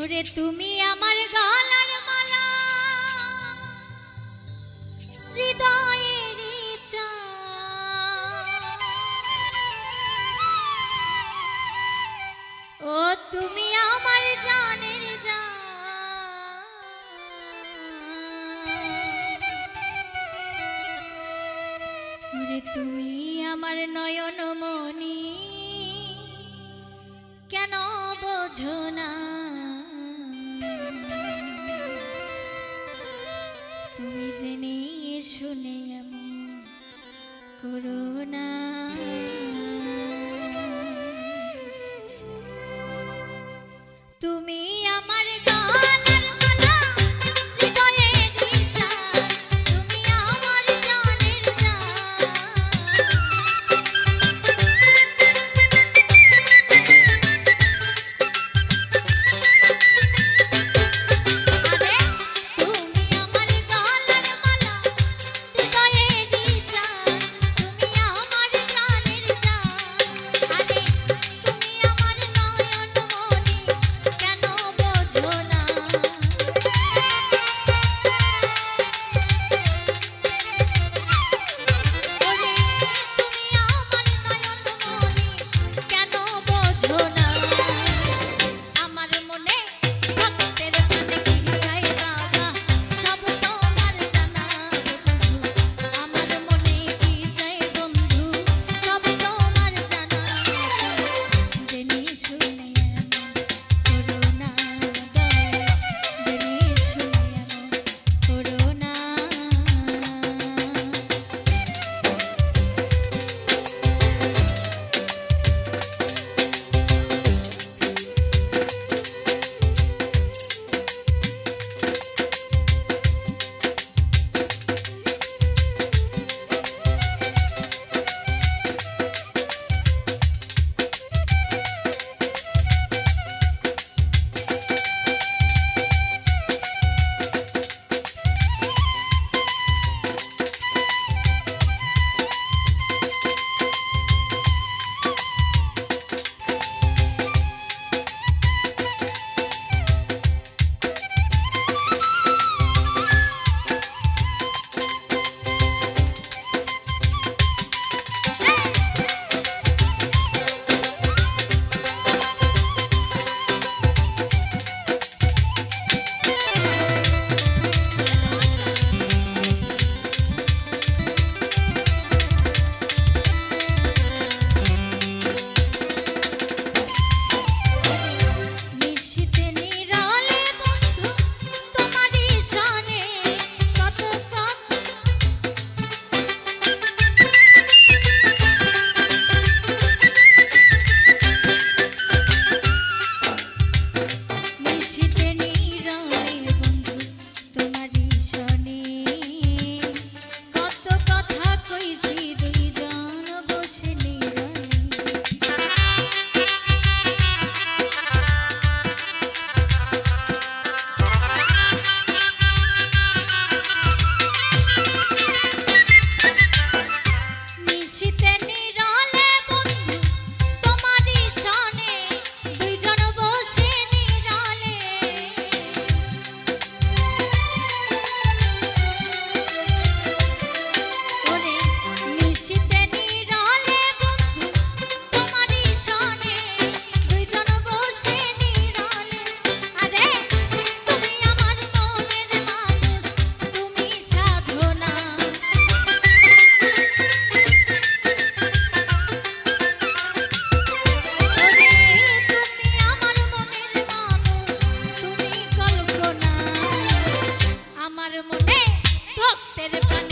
ওরে তুমি আমার গলার মালা। হৃদয়ের ও, তুমি আমার জানের জান ওরে, তুমি আমার নয়ন তুমি জেনে শুনে আমি করো ভক্তের প্রাণ